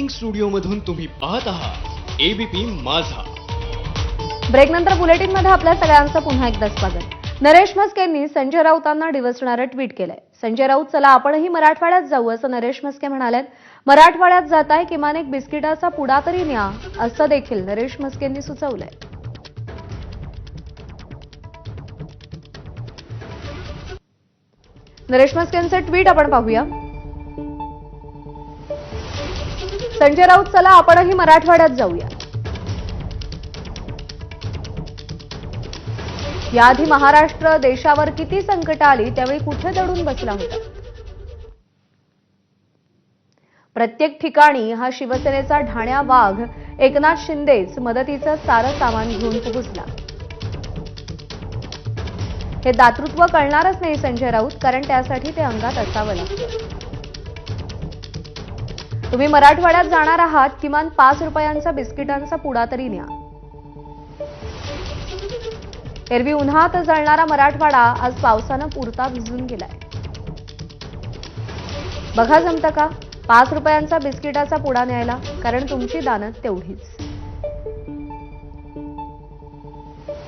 Breaking studio मधून तुम्ही पाहत आहात एबीपी माझा. ब्रेक नंतर बुलेटिनमध्ये आपल्या सगळ्यांचं पुन्हा एकदा स्वागत. नरेश म्हस्केंनी संजय राऊतांना डिवसणारं ट्विट केलंय. संजय राऊत चला आपणही मराठवाड्यात जाऊ असं नरेश म्हस्के म्हणाले मराठवाड्यात जाताय किमान एक बिस्किटाचा पुडा तरी न्या असं देखील नरेश म्हस्केंनी सुचवलंय. नरेश मस्केंचं ट्विट आपण पाहूया. संजय राऊत चला आपणही मराठवाड्यात जाऊया. याआधी महाराष्ट्र देशावर किती संकट आली त्यावेळी कुठे दडून बसला होता? प्रत्येक ठिकाणी हा शिवसेनेचा ढाण्या वाघ एकनाथ शिंदेच मदतीचं सारं सामान घेऊन पोहोचला. हे दातृत्व कळणारच नाही संजय राऊत कारण त्यासाठी ते अंगात असावं लागतं. तुम्ही मराठवाड्यात जाणार आहात किमान पाच रुपयांचा बिस्किटांचा पुडा तरी न्या. एरवी उन्हात जळणारा मराठवाडा आज पावसानं पुरता भिजून गेलाय. बघा जमतं का? पाच रुपयांचा बिस्किटाचा पुडा न्यायला कारण तुमची दानत तेवढीच.